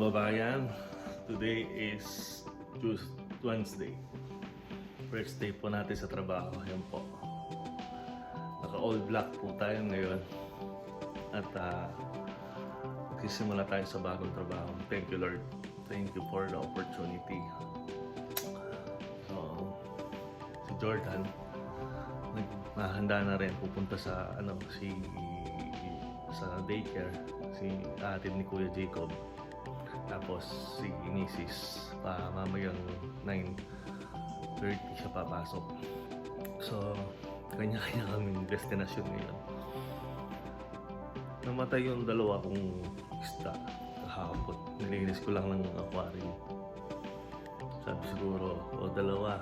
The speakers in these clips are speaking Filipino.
kababayan, today is Tues- Wednesday. First day po natin sa trabaho. Ayan po. Naka all black po tayo ngayon. At uh, magsisimula tayo sa bagong trabaho. Thank you Lord. Thank you for the opportunity. So, si Jordan, naghahanda na rin pupunta sa ano si sa daycare si ate ni Kuya Jacob tapos si Inisis pa mamayang 9.30 siya papasok. So kanya-kanya kaming destinasyon ngayon. Namatay yung dalawa kong isda kahapon. Nilinis ko lang ng aquarium. Sabi siguro o dalawa.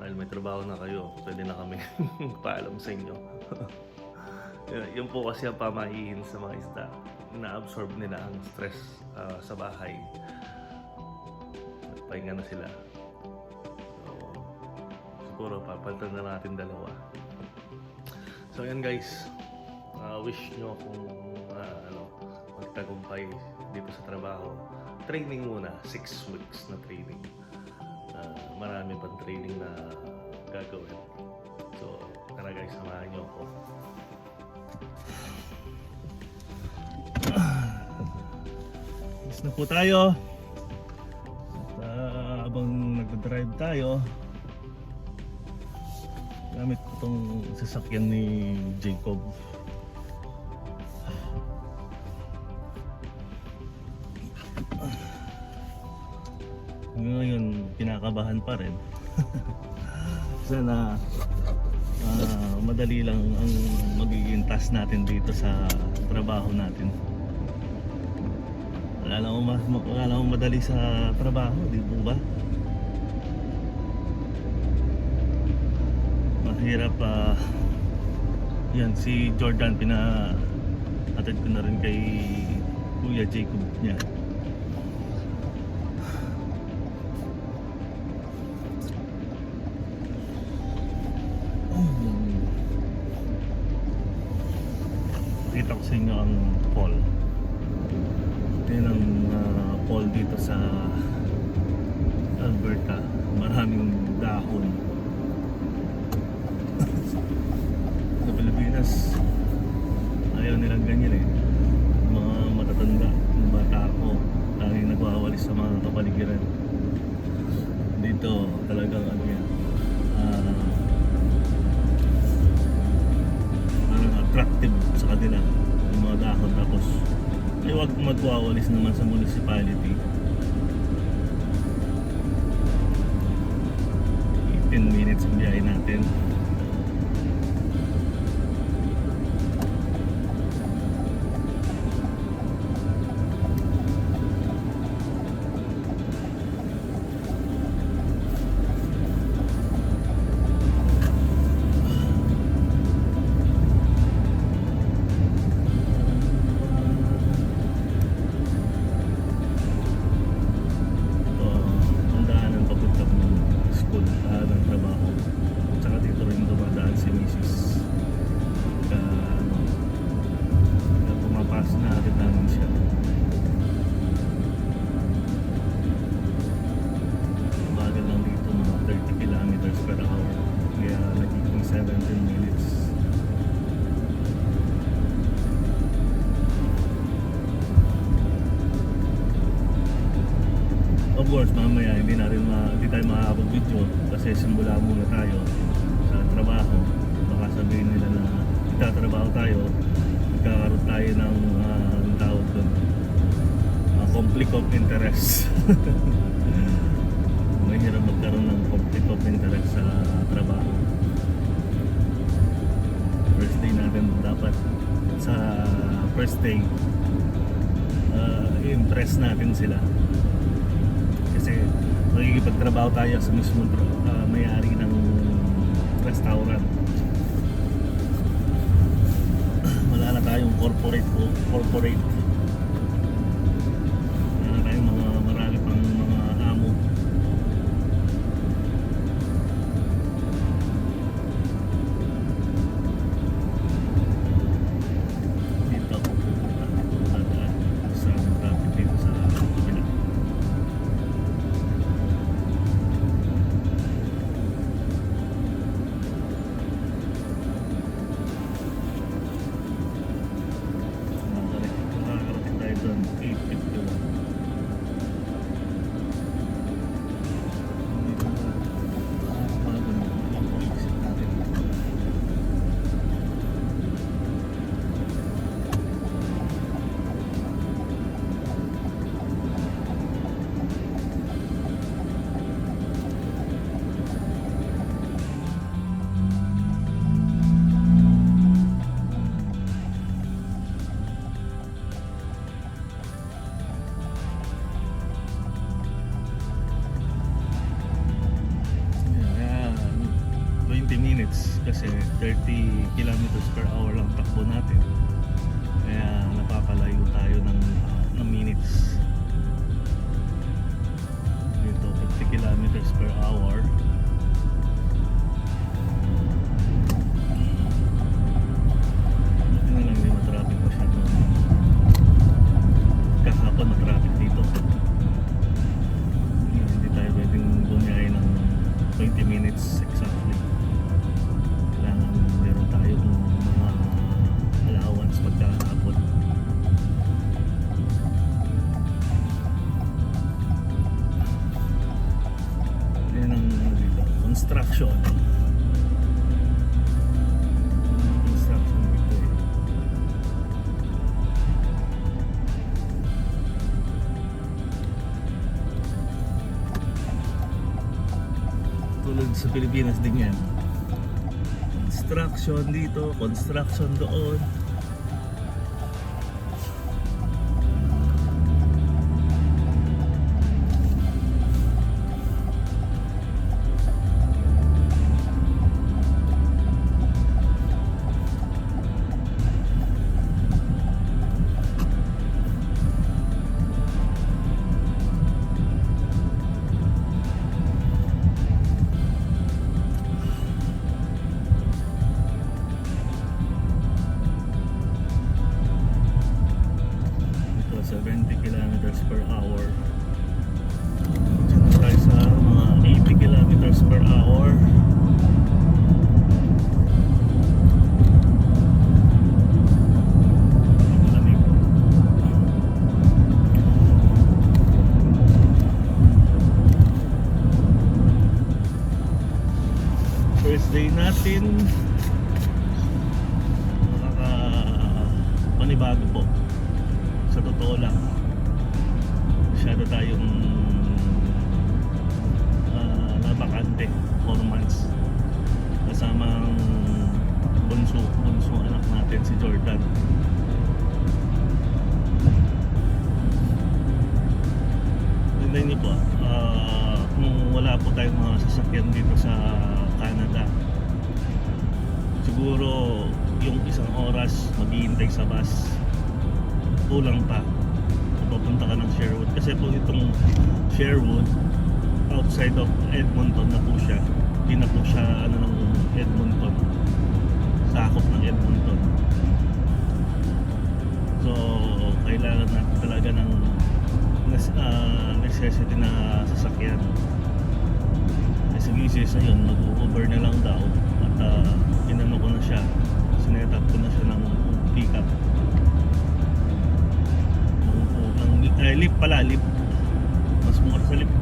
Dahil may trabaho na kayo pwede na kami paalam sa inyo. Yun po kasi ang pamahiin sa mga isda na-absorb nila ang stress ah, sa bahay. Nagpahinga na sila. So siguro papalitan na natin dalawa. So yan guys. Ah, wish nyo kung ah, ano magtagumpay dito sa trabaho. Training muna. 6 weeks na training. Ah, marami pang training na gagawin. So tara guys. Samahan nyo ako Yes na po tayo. At ah, habang nagdadrive tayo, gamit ko itong sasakyan ni Jacob. Ngayon, kinakabahan pa rin. Sana ah, madali lang ang magiging task natin dito sa trabaho natin. Ma- wala lang akong madali sa trabaho, di po ba? Mahirap pa. yan, si Jordan, pina atid ko na rin kay Kuya Jacob niya. Kita ko sa inyo ang fall. Minutes ang biyahe natin course, mamaya hindi natin ma, hindi tayo makakapag-video kasi simula muna tayo sa trabaho. Baka sabihin nila na itatrabaho tayo, magkakaroon tayo ng uh, ang tawag doon, uh, conflict of interest. Mahirap magkaroon ng conflict of interest sa trabaho. First day natin dapat sa first day uh, impress natin sila magkikipagtrabaho tayo sa mismong uh, may-ari ng restaurant. Wala na tayong corporate corporate Construction dito, construction doon. Natin. Papunta ka ng Sherwood. Kasi po itong Sherwood outside of Edmonton na po siya. Hindi na po siya ano ng Edmonton. Sakop ng Edmonton. So kailangan natin talaga ng ah, necessity na sasakyan. Eh sige sis ayun mag-Uber na lang daw. At uh, inano ko na siya. Sinet up ko na siya ng pick eh, lift pala lift. Mas mura sa lift.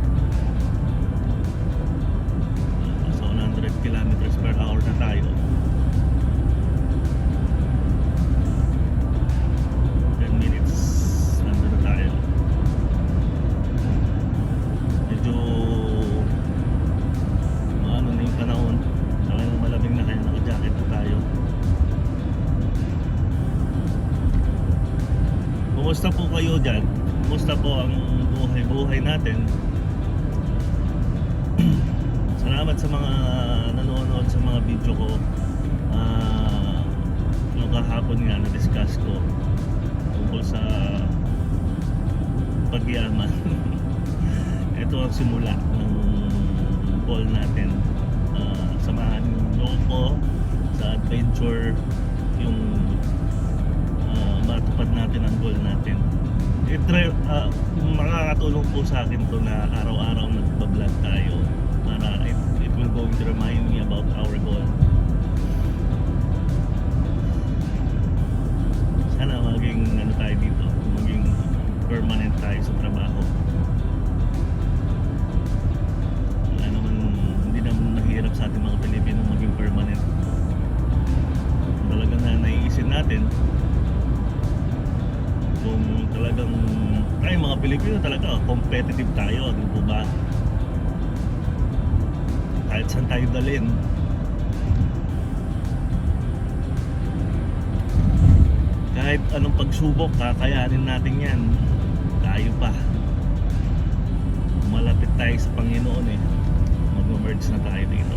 So 100 kilometers per hour na tayo simula ng goal natin. Ah, samahan niyo ko sa adventure yung ah, matupad natin ang goal natin. It, uh, makakatulong po sa akin to na araw-araw nagbablog tayo para it, it will going to remind me about our goal. Talaga competitive tayo, di po ba? Kahit saan tayo dalhin. Kahit anong pagsubok, kakayanin natin yan. Tayo pa. Malapit tayo sa Panginoon eh. Mag-merge na tayo dito.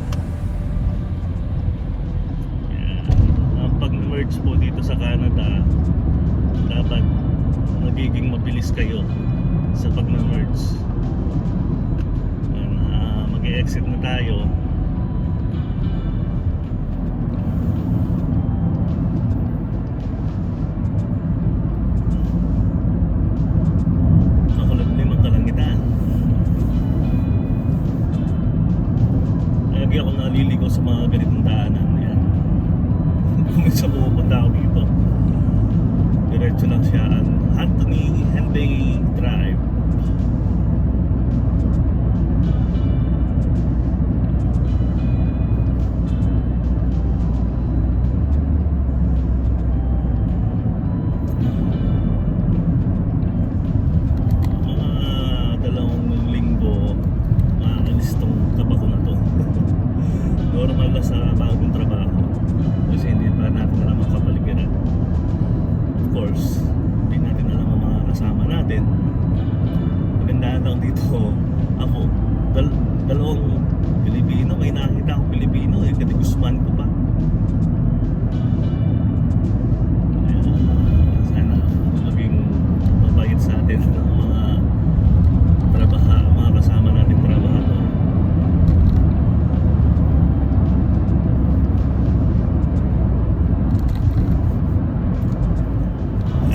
Yan. Ang pag-merge po dito sa Canada, dapat magiging mabilis kayo sa pag-merge. Ah, mag-exit na tayo.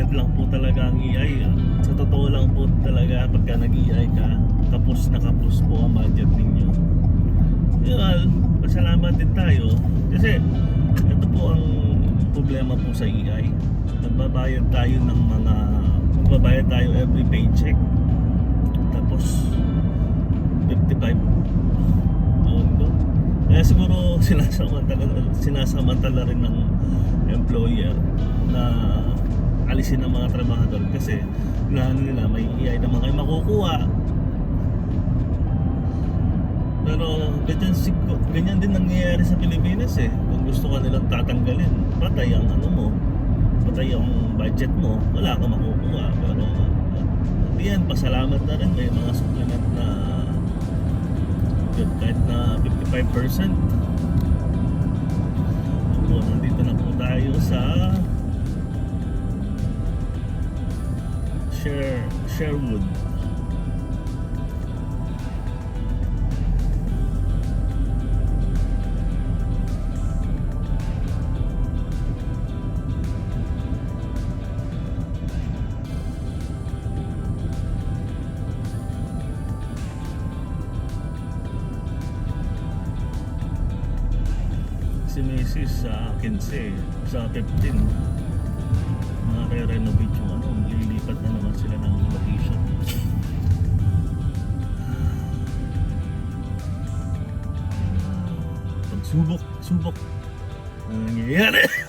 pang supplement lang po talaga ang EI ah. sa totoo lang po talaga pagka nag-EI ka kapos na kapos po ang budget ninyo yun pasalamat din tayo kasi ito po ang problema po sa EI nagbabayad tayo ng mga nagbabayad tayo every paycheck tapos 55 Ewan ko. Kaya siguro sinasamantala, sinasamantala rin ng employer na alisin ang mga trabahador kasi na ano nila may EI naman kayo makukuha. Pero ganyan, ganyan din nangyayari sa Pilipinas eh. Kung gusto ka nilang tatanggalin patay ang ano mo patay ang budget mo wala kang makukuha. Pero end pasalamat na rin. May mga supplement na yun, kahit na 55% po, nandito na po tayo sa Share, Sherwood. Si Mrs. sa 15 sa 15 mga re-renovate yung pagsubok subok ang nangyayari Tayo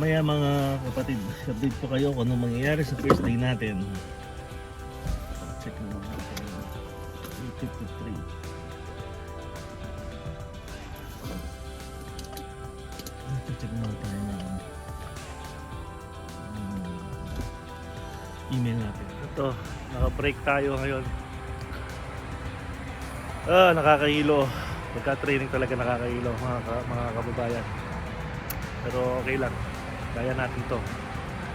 Mamaya mga kapatid, update po kayo kung anong mangyayari sa first day natin. Check na natin. 853. Check na tayo ng um, email natin. Ito, naka-break tayo ngayon. Ah, nakakahilo. Pagka-training talaga nakakahilo mga, ka- mga kababayan. Pero okay lang. Kaya natin to.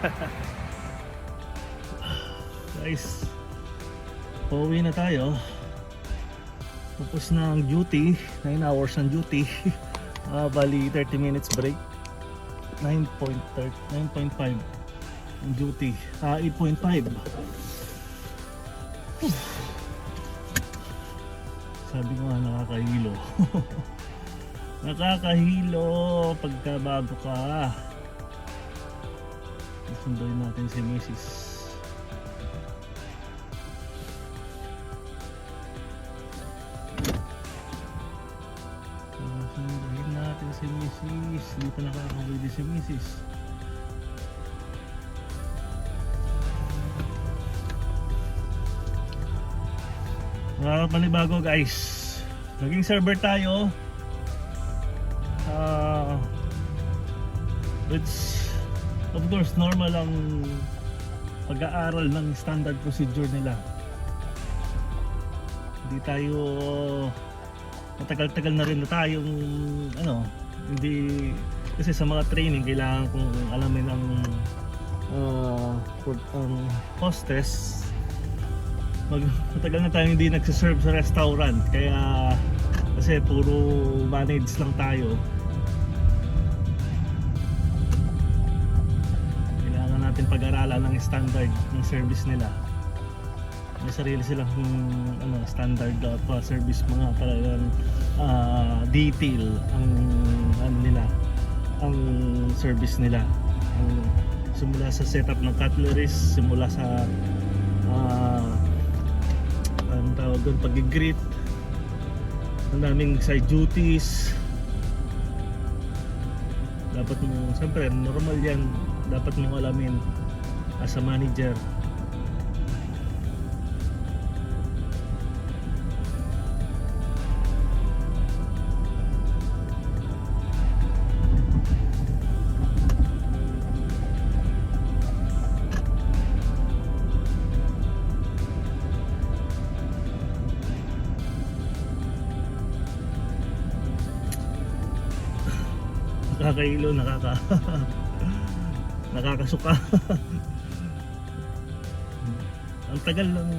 Guys, pauwi na tayo. Tapos na ang duty. 9 hours ang duty. Ah, bali 30 minutes break. 9.3 9.5 ang duty. Ah, 8.5. Sabi ko nga nakakahilo. Nakakahilo pagka bago ka. Sunduin natin si Mrs. Sunduin natin si Mrs. Hindi pa nakakawili si Mrs. Mga panibago guys. Naging server tayo. Ah, it's of course normal ang pag-aaral ng standard procedure nila. Hindi tayo matagal-tagal na rin na tayong ano, hindi kasi sa mga training kailangan kong alamin ang uh, ang hostess mag matagal na tayong hindi nagsiserve sa restaurant kaya kasi puro manage lang tayo pag-aralan ng standard ng service nila. May sarili silang ano, standard uh, service mga talagang ah, detail ang ano nila ang service nila. Ang simula sa setup ng cutleries simula sa ah ang tawag doon pag-greet ang daming side duties. Dapat mo siyempre normal yan. Dapat mo alamin as a manager. Nakakailo nakaka nakakasuka tagal lang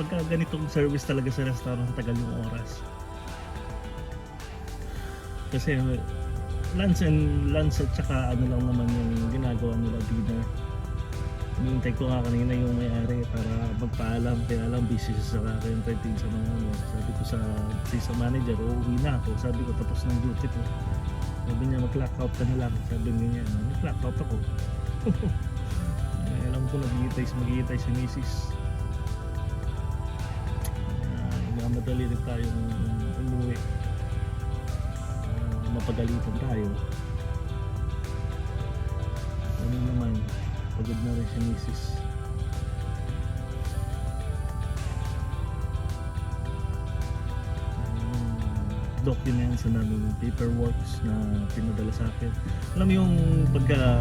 pagka ganitong service talaga sa restaurant tagal yung oras. Kasi lunch and lunch at saka ano lang naman yung ginagawa nila dinner. Hinihintay ko nga kanina yung may-ari para magpaalam kaya lang busy siya sa akin pwedeng sa mga ano. Sabi ko sa sa manager uuwi na ako. Sabi ko tapos ng duty ko. Sabi niya mag-clock out ka na lang. Sabi niya mag-clock out ako? Eh, alam ko naghihintay maghihintay si misis madali rin tayong umuwi. Ah, mapagalitan tayo. Ano naman, pagod na rin si. Yung documents na namin, paperworks na pinadala sa akin. Alam yung pagka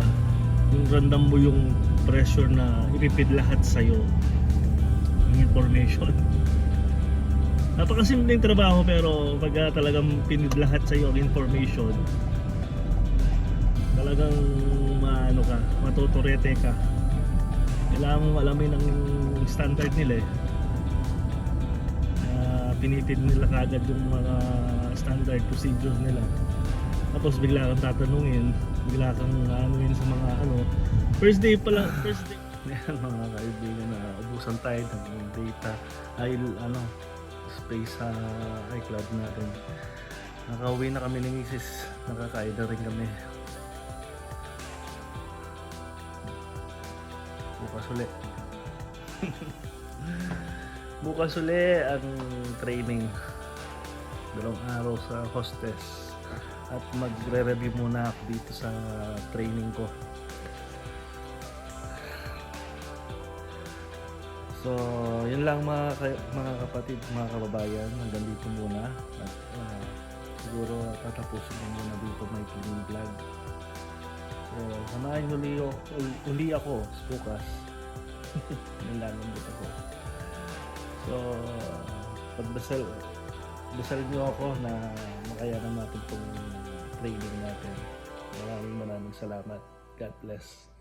yung random mo yung pressure na ipipid lahat sa'yo yung information. Napakasimpleng trabaho pero pagka talagang pinid lahat sa'yo ang information talagang maano ka, matuturete ka. Kailangan mo alamin ang standard nila eh. Uh, pinipid nila kagad yung mga standard procedures nila. Tapos bigla kang tatanungin, bigla kang anuin sa mga ano. First day pala, first day. Yan mga kaibigan na ubusan tayo ng data ay ano space sa iCloud natin. Nakauwi na kami ni Mrs. Nakakain na rin kami. Bukas uli. Bukas uli ang training. Dalawang araw sa hostess. At magre-review muna ako dito sa training ko. So, yun lang mga, ka- mga kapatid, mga kababayan. Hanggang dito muna. At ah, siguro tatapusin ko muna dito may cleaning vlog. So, samahan niyo uli, uli, ako bukas. Nilalang dito ako. So, pagdasal, dasal niyo ako na makayanan natin itong training natin. Maraming maraming salamat. God bless.